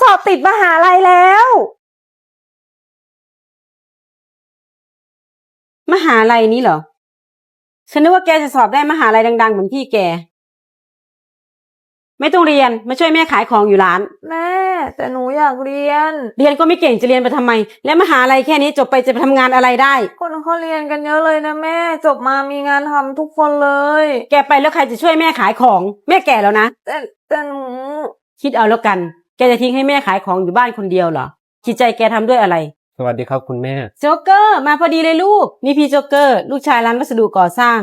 สอบติดมหาลัยแล้ว มหาลัยนี้เหรอ ฉันนึกว่าแกจะสอบได้มหาลัยดัง ๆ เหมือนพี่แก ไม่ต้องเรียน มาช่วยแม่ขายของอยู่ร้าน แม่ แต่หนูอยากเรียน เรียนก็ไม่เก่งจะเรียนไปทำไม และมหาลัยแค่นี้จบไปจะไปทำงานอะไรได้ คนเขาเรียนกันเยอะเลยนะแม่ จบมามีงานทำทุกคนเลย แกไปแล้วใครจะช่วยแม่ขายของ แม่แก่แล้วนะ แต่แต่หนู คิดเอาแล้วกัน แกจะทิ้งให้แม่ขายของอยู่บ้านคนเดียวเหรอจิตใจแกทำด้วยอะไร สวัสดีครับคุณแม่โจ๊กเกอร์มาพอดีเลยลูกนี่พี่โจ๊กเกอร์ลูกชายร้านวัสดุก่อสร้าง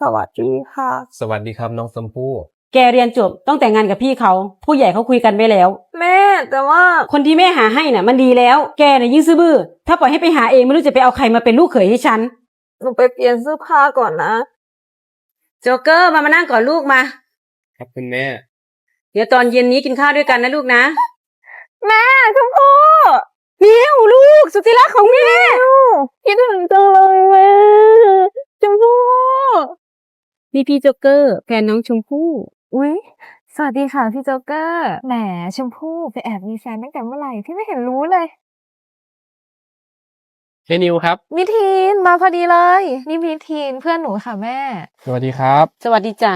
สวัสดีค่ะ สวัสดีครับน้องชมพู่แกเรียนจบต้องแต่งงานกับพี่เขา ผู้ใหญ่เขาคุยกันไว้แล้ว แม่แต่ว่าคนที่แม่หาให้น่ะ มันดีแล้ว แกน่ะยิ่งซื่อบื้อ ถ้าปล่อยให้ไปหาเองไม่รู้จะไปเอาใครมาเป็นลูกเขยให้ฉันหนูไปเปลี่ยนเสื้อผ้าก่อนนะโจ๊กเกอร์มามานั่งก่อนลูกมา ครับคุณแม่ เดี๋ยวตอนเย็นนี้กินข้าวด้วยกันนะลูกนะ แม่ชมพู่มิวลูก สุดที่รักของแม่คิดถึงจังเลยแม่ชมพู่นี่พี่โจ๊กเกอร์แฟนน้องชมพู่อุ๊ยสวัสดีค่ะพี่โจ๊กเกอร์แหมชมพู่ไปแอบมีแฟนตั้งแต่เมื่อไหร่พี่ไม่เห็นรู้เลยเฮนิวครับ มิทีนมาพอดีเลย นี่มิทีนเพื่อนหนูค่ะแม่ สวัสดีครับ สวัสดีจ้ะ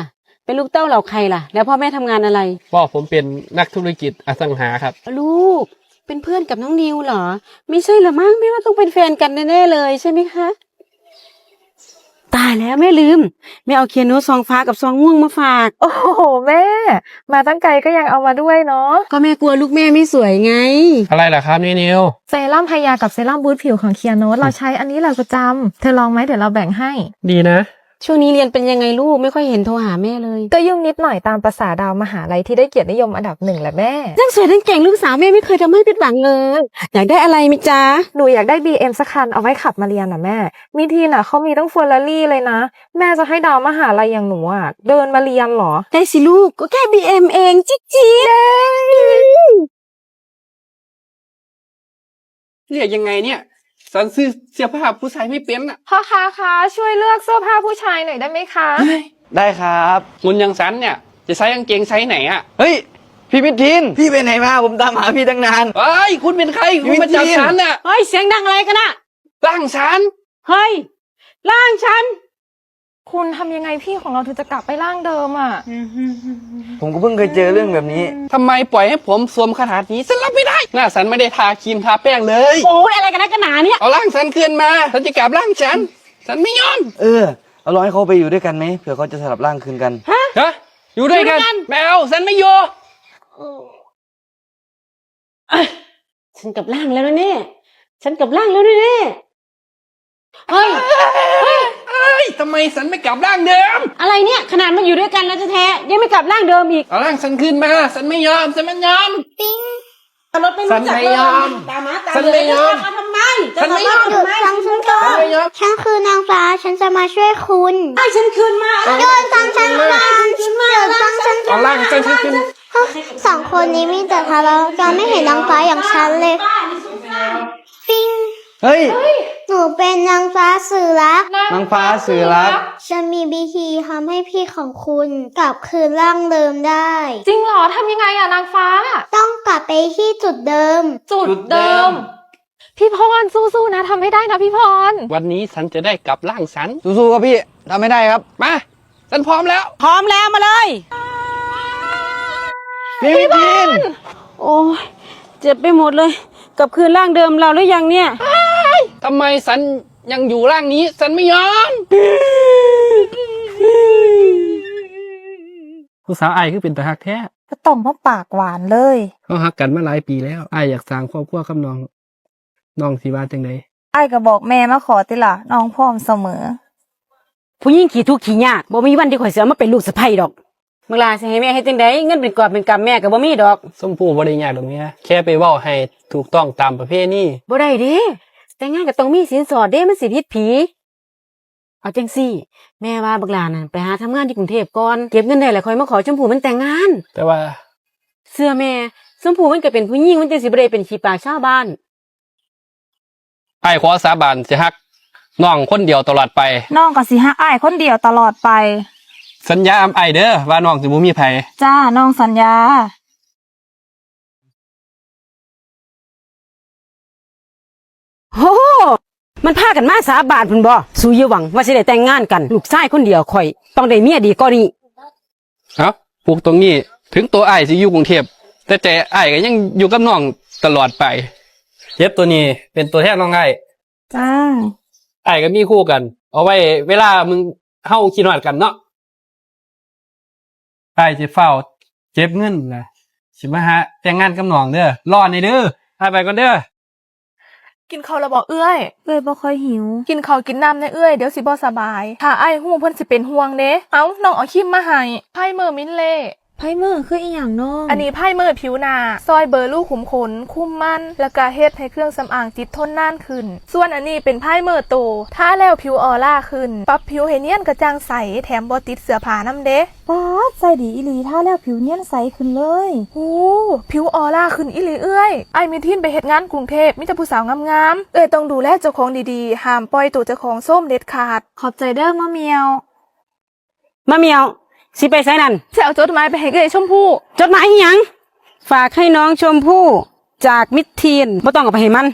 เป็นลูกเต้าเหล่าใครล่ะ แล้วพ่อแม่ทำงานอะไร พ่อผมเป็นนักธุรกิจอสังหาครับ ลูก เป็นเพื่อนกับน้องนิวเหรอ ไม่ใช่เหรอมั้งไม่ว่าต้องเป็นแฟนกันแน่ๆเลยใช่ไหมคะ ตายแล้วแม่ลืมแม่เอาเคียนโนตซองฟ้ากับซองม่วงมาฝาก โอ้โหแม่ มาตั้งไกลก็ยังเอามาด้วยเนาะก็แม่กลัวลูกแม่ไม่สวยไง อะไรล่ะครับนี่นิวเซรั่มพยากับเซรั่มบูทผิวของเคียโนตเราใช้อันนี้แหละประจำเธอลองไหมเดี๋ยวเราแบ่งให้ ดีนะ ช่วงนี้เรียนเป็นยังไงลูกไม่ค่อยเห็นโทรหาแม่เลย ก็ยุ่งนิดหน่อยตามภาษาดาวมหาลัยที่ได้เกียรตินิยมอันดับหนึ่งแหละแม่ทั้งสวยทั้งเก่งลูกสาวแม่ไม่เคยทำให้ผิดหวังเลยอยากได้อะไรมิจ๊ะหนูอยากได้ BM สักคันเอาไว้ขับมาเรียนน่ะแม่มิทีนอะเขามีตั้งเฟอร์รารี่เลยนะ แม่จะให้ดาวมหาลัยอย่างหนูอะเดินมาเรียนเหรอ ได้สิลูกก็แค่ BM เองจิ๊กจิ๊กเรียกยังไงเนี่ย สันซื้อเสื้อผ้าผู้ชายไม่เป็นอะพ่อค้าคะช่วยเลือกเสื้อผ้าผู้ชายหน่อยได้ไหมคะ ได้ครับคุณยังสันเนี่ย จะใช้กางเกงไซส์ไหนอะเฮ้ยพี่มิทินพี่ไปไหนมาผมตามหาพี่ตั้งนาน เฮ้ยคุณเป็นใครคุณมาจับวินฉันน่ะเฮ้ยเสียงดังอะไรกันอะร่างฉันเฮ้ยร่างฉัน คุณทำยังไงพี่ของเราถึงจะกลับไปร่างเดิมอะ ผมก็เพิ่งเคยเจอเรื่องแบบนี้ ทำไมปล่อยให้ผมสวมขนาดนี้ฉันรับไม่ได้ หน้าฉันไม่ได้ทาครีมทาแป้งเลย โอ้ยอะไรกันนะกันหนาเนี่ย เอาร่างฉันคืนมาฉันจะกลับร่างฉัน ฉันไม่ยอม เออ เอาลองให้เขาไปอยู่ด้วยกันไหมเผื่อเขาจะสลับร่างคืนกัน ฮะ อยู่ด้วยกันอยู่ด้วยกันแมวฉันไม่อยู่ ฉันกลับร่างแล้วนะเนี่ย ฉันกลับร่างแล้วนะเนี่ยเฮ้ย เฮ้ย ทำไมฉันไม่กลับร่างเดิม อะไรเนี่ยขนาดมาอยู่ด้วยกันแล้วแท้ๆยังไม่กลับร่างเดิมอีก เอาร่างฉันคืนมา ฉันไม่ยอม ฉันไม่ยอมรถไม่ฉัรู้นจักไม่เลยยอมตามมาตามฉันเลยไม่ยอม จะทำมาทำไมจะฉันไม่ยอมทำมาทำไมฉันก่อฉันนไม่ยอม ฉันคือนางฟ้าฉันจะมาช่วยคุณให้ฉันคืนมาโยนฟังฉันก่อนเดี๋ยวฟังฉันเอาร่างฉันคืนสองคนนี้มีแต่ทะเลาะกันไม่เห็นนางฟ้าอย่างฉันเลยฟิง เฮ้ย หนูเป็นนางฟ้าสื่อรัก นางฟ้าสื่อรัก ฉันมีวิธีทำให้พี่ของคุณกลับคืนร่างเดิมได้ จริงเหรอทำยังไงอะนางฟ้า ต้องกลับไปที่จุดเดิม จุดจุดเดิเดิมมพี่พรสู้ๆนะทำให้ได้นะพี่พร วันนี้ฉันจะได้กลับร่างฉัน สู้ๆครับพี่ทำไม่ได้ครับ มา ฉันพร้อมแล้ว พร้อมแล้วมาเลยพี่มิทินโอ้ยเจ็บไปหมดเลย กลับคืนร่างเดิมเราหรือยังเนี่ย ทำไมฉันยังอยู่ร่างนี้ฉันไม่ยอมผู้สาวไอ้คือเป็นตาหักแท้ก็ต้มเพราะปากหวานเลย เขาหักกันมาหลายปีแล้วไอ้อยากสร้างครอบครัวกับน้อง น้องสิว่าจังไดไอ้ก็บอกแม่มาขอติล่ะน้องพร้อมเสมอ ผู้หญิงขี้ทุกข์ขี้ยากบ่มีวันที่ข่อยเสือมาเป็นลูกสะใภ้ดอกเมื่อลาสิให้แม่ให้จังไดเงินเป็นกอบเป็นกำแม่ก็บ่มีดอกส้มผู้บ่ได้ยากดอกเนี้ยแค่ไปเว้าให้ถูกต้องตามประเพณีบ่ได้เด้ แต่งงานก็ต้องมีสินสอดเด้มันสิผิดผี เอาจังซี่ แม่ว่าบักหลานั่นไปหาทำงานที่กรุงเทพก่อนเก็บเงินได้แล้วค่อยมาขอชมพู่มันแต่งงาน แต่ว่า เสื้อแม่ชมพู่มันก็เป็นผู้หญิงมันจังสิบ่ได้เป็นขี้ปากชาวบ้าน ไอ้ขอสาบานสิฮักน้องคนเดียวตลอดไป น้องก็สิฮักอ้ายคนเดียวตลอดไป สัญญาอำไอเด้อว่าน้องสิบ่มีไผ จ้าน้องสัญญา มันพากันมาสาบานพุ่นบ่สู้อย่าหวังว่าสิได้แต่งงานกัน ลูกชายคนเดียวข่อย ต้องได้เมียดีกว่านี้เอ้าปลูกตรงนี้ ถึงตัวอ้ายสิอยู่กรุงเทพแต่ใจอ้ายก็ยังอยู่กับน้องตลอดไป เย็บตัวนี้เป็นตัวแทนน้องอ้ายจ้าอ้ายก็มีคู่กัน เอาไว้เวลามึงเฮาคิดฮอดกันเนาะอ้ายสิเฝ้าเจ็บเงินนะสิมาหาแต่งงานกับน้องเด้อรอในอยเด้ออ้ายไปก่อนเด้อ กินข้าวแล้วบอกเอื้อยเอ้ยบ่ค่อยหิว กินข้าวกินน้ำในเอื้อยเดี๋ยวสิบ่สบาย ถ้าไอ้ายหู้เพิ่นสิเป็นห่วงเด้เอ้าน้องเอาคิมมาให้ไพ่เมอร์มินเล่ ไพ่มือคืออีหยังน้อง อันนี้ไพ่เมอร์ผิวหนาซอยเบอร์ลูกขุมขน คุ้มมันแล้วก็เฮ็ดให้เครื่องสำอางติดทนนานขึ้น ส่วนอันนี้เป็นไพ่เมอร์โตถ้าแล้วผิวออร่าขึ้น ปรับผิวให้เนียนกระจ่างใส แถมบ่ติดเสื้อผ้านํเด้ป๊าดใจดีอีหลีถ้าแล้วผิวเนียนใสขึ้นเลยโอ้ผิวออร่าขึ้นอีหลีเอื้อยไอ้ายมีทินไปเฮ็ดงานกรุงเทพมีแต่ผู้สาวงามๆ เอ้ยต้องดูแลเจ้าของดีๆ ห้ามปล่อยตัวเจ้าของส้มเด็ดขาด ขอบใจเด้อมะเมียวมาเมียว สิไปไสนั่นจะเอาจดหมายไปให้เอ้ยชมพู่จดหมายอิหยัง ฝากให้น้องชมพู่จากมิตรทีนบ่ต้องเอาไปให้มัน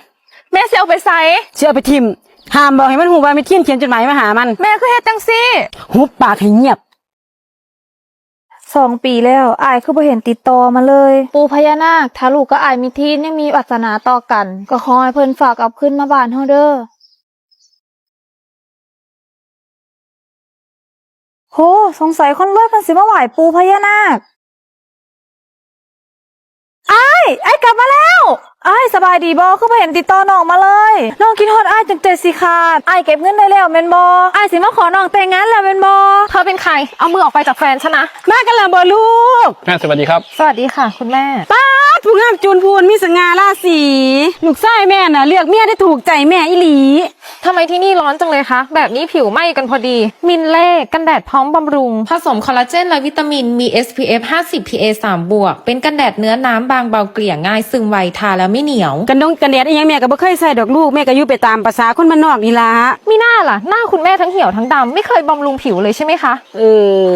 แม่สิเอาไปใส่เชื่อไปทิมห้ามบอกให้มันหูว่ามิตรทีนเขียนจดหมายมาหามัน แม่คือเฮ็ดจังซี่หุบปากให้เงียบ สองปีแล้วอายคือบ่เห็นติดต่อมาเลย ปูพญานาคถ้าลูกกับอายมีทีนยังมีวาสนาต่อกัน ก็ขอให้เพิ่นฝากกลับขึ้นมาบ้านเฮาเด้อ โห สงสัยคนรวยเพิ่นสิมาไหว้ปูพญานาคอายอายกลับมาแล้ว อายสบายดีบ่คือบ่เห็นติดต่อน้องมาเลยน้องคิดฮอดอายจังใจสิขาดอายเก็บเงินได้แล้วแม่นบ่อายสิมาขอน้องแต่งงานแล้วแม่นบ่เธอเป็นใคร เอามือออกไปจากแฟนฉันนะ มากันแล้วบ่ลูก แม่สวัสดีครับ สวัสดีค่ะ คุณแม่ ป้าดผู้งามจูนพูนมีสง่าราศีลูกชายแม่น่ะเลือกเมียได้ถูกใจแม่อีหลี ทำไมที่นี่ร้อนจังเลยคะ แบบนี้ผิวไหม้กันพอดี มินเล่กันแดดพร้อมบำรุง ผสมคอลลาเจนและวิตามินมี SPF 50 PA 3บวก เป็นกันแดดเนื้อน้ำบางเบาเกลี่ยง่ายซึมไวทาแล้วไม่เหนียว กันดงกันแดดอีหยังแม่ก็บ่เคยใส่ดอกลูกแม่ก็อยู่ไปตามภาษาคนบ้านนอกนี่ล่ะมีหน้าล่ะ หน้าคุณแม่ทั้งเหี่ยวทั้งดำไม่เคยบำรุงผิวเลยใช่ไหมคะ เออ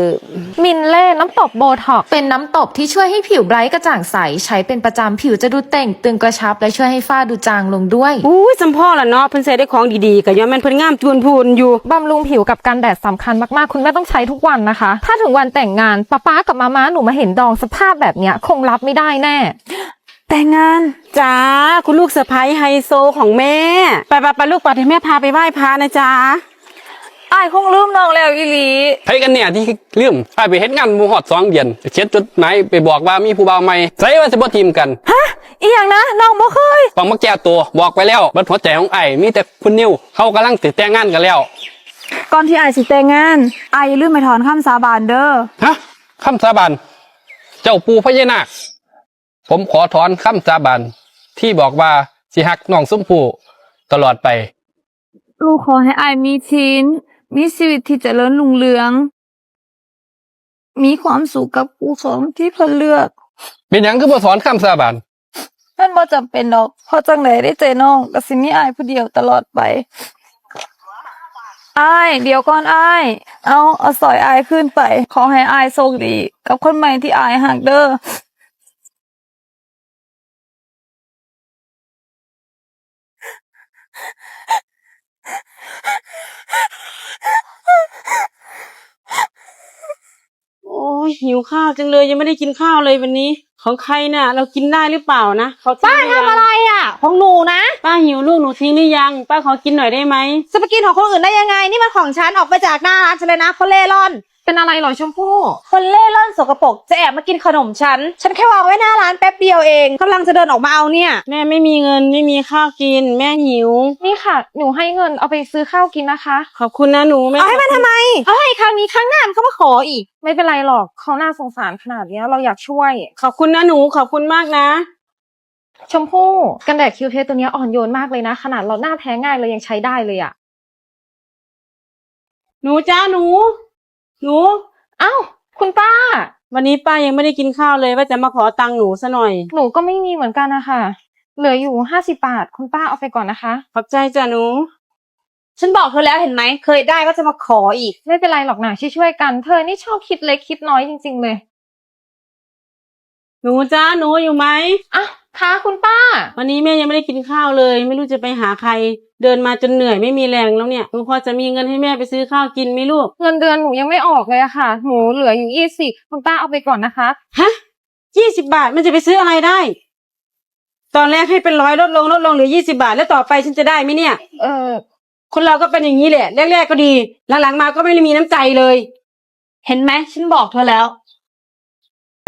มินเล่น้ำตบโบท็อกซ์เป็นน้ำตบที่ช่วยให้ผิวไบรท์กระจ่างใส ใช้เป็นประจำผิวจะดูเต่ง ตึงกระชับและช่วยให้ฝ้าดูจางลงด้วยอุ้ยสำพ่อล่ะเนาะเพิ่นใส่ได้ของดีๆก็ย้อนแม่นเพิ่นงามจูนพูนอยู่ บำรุงผิวกับกันแดดสำคัญมากๆ คุณแม่ต้องใช้ทุกวันนะคะ ถ้าถึงวันแต่งงานป้าป๊ากับมาม้าหนูมาเห็นดองสภาพแบบเนี้ยคงรับไม่ได้แน่ แต่งงานจ้าคุณลูกสะพ้ายไฮโซของแม่ ไปไปไปลูกปัดให้แม่พาไปไหว้พระนะจ๊ะอายคงลืมน้องแล้วอีหลีให้กันเนี่ยที่ลืมอ้ายไปเฮ็ดงานหมู่ฮอดสองเดือนไปเช็ดจดหมายไปบอกว่ามีผู้บ่าวใหม่ใส่ว่าสิบ่ทีมกันอีหยังนะน้องบ่เคยต้องมาแก้ตัวบอกไปแล้วบัดหัวใจของไอ้ายมีแต่คุณนิวเขากำลังติดแต่งงานกันแล้ว ก่อนที่อายสิแต่งงานอายอย่าลืมไปถอนคำสาบานเด้อฮะคำสาบานเจ้าปู่พญานาค ผมขอถอนคำสาบานที่บอกว่าสิหักน้องส้มผู้ตลอดไป ลูกขอให้อายมีทีนมีชีวิตที่เจริญรุ่งเรือง มีความสุขกับผู้ของที่เพิ่นเลือก เป็นหยังคือบ่ถอนคำสาบานมันบ่จำเป็นดอกเพราะจังไดได้ใจน้องก็สิมีอายผู้เดียวตลอดไปอายเดี๋ยวก่อนอายเอาเอาสอยอายขึ้นไป ขอให้อายโชคดี กับคนใหม่ที่อายหักเด้อ หิวข้าวจังเลยยังไม่ได้กินข้าวเลยวันนี้ ของใครน่ะ เรากินได้หรือเปล่านะเขาป้าทำอะไรอะ ของหนูนะป้าหิวลูกหนูทิ้งหรือยัง ป้าขอกินหน่อยได้ไหมจะไปกินของคนอื่นได้ยังไง นี่มันของฉันออกไปจากหน้าร้านฉันเลยนะคนเล่ร่อน เป็นอะไรเหรอชมพู่ คนเล่ร่อนสกปรกจะแอบมากินขนมฉัน ฉันแค่วางไว้หน้าร้านแป๊บเดียวเองกำลังจะเดินออกมาเอาเนี่ย แม่ไม่มีเงินไม่มีข้าวกิน แม่หิว นี่ค่ะ หนูให้เงินเอาไปซื้อข้าวกินนะคะ ขอบคุณนะหนูแม่เอาให้มันทำไม เอาให้ครั้งนี้ครั้งหน้ามันก็มาขออีก ไม่เป็นไรหรอกเขาน่าสงสารขนาดเนี้ยเราอยากช่วย ขอบคุณนะหนูขอบคุณมากนะ ชมพู่กันแดดคิวเทสตัวเนี้ยอ่อนโยนมากเลยนะ ขนาดเราหน้าแพ้ง่ายเลยยังใช้ได้เลยอะหนูจ้าหนู หนู เอ้า คุณป้า วันนี้ป้ายังไม่ได้กินข้าวเลยว่าจะมาขอตังค์หนูซะหน่อย หนูก็ไม่มีเหมือนกันนะคะเหลืออยู่ห้าสิบาท คุณป้าเอาไปก่อนนะคะ ขอบใจจ้ะหนู ฉันบอกเธอแล้วเห็นไหม เคยได้ก็จะมาขออีก ไม่เป็นไรหรอกนะช่วยๆกัน เธอนี่ชอบคิดเล็กคิดน้อยจริง ๆ เลย หนูจ้าหนูอยู่ไหมอะ ค่ะคุณป้า วันนี้แม่ยังไม่ได้กินข้าวเลย ไม่รู้จะไปหาใคร เดินมาจนเหนื่อยไม่มีแรงแล้วเนี่ยหนูพอจะมีเงินให้แม่ไปซื้อข้าวกินไหมลูกเงินเดือนหนูยังไม่ออกเลยอะค่ะ หนูเหลืออยู่ยี่สิบคุณป้าเอาไปก่อนนะคะ ฮะยี่สิบาทมันจะไปซื้ออะไรได้ ตอนแรกให้เป็นร้อยลดลงลดลงเหลือยี่สิบาท แล้วต่อไปฉันจะได้ไหมเนี่ย เออ คนเราก็เป็นอย่างนี้แหละแรกๆก็ดี หลังๆมาก็ไม่ได้มีน้ำใจเลย เห็นไหมฉันบอกเธอแล้ว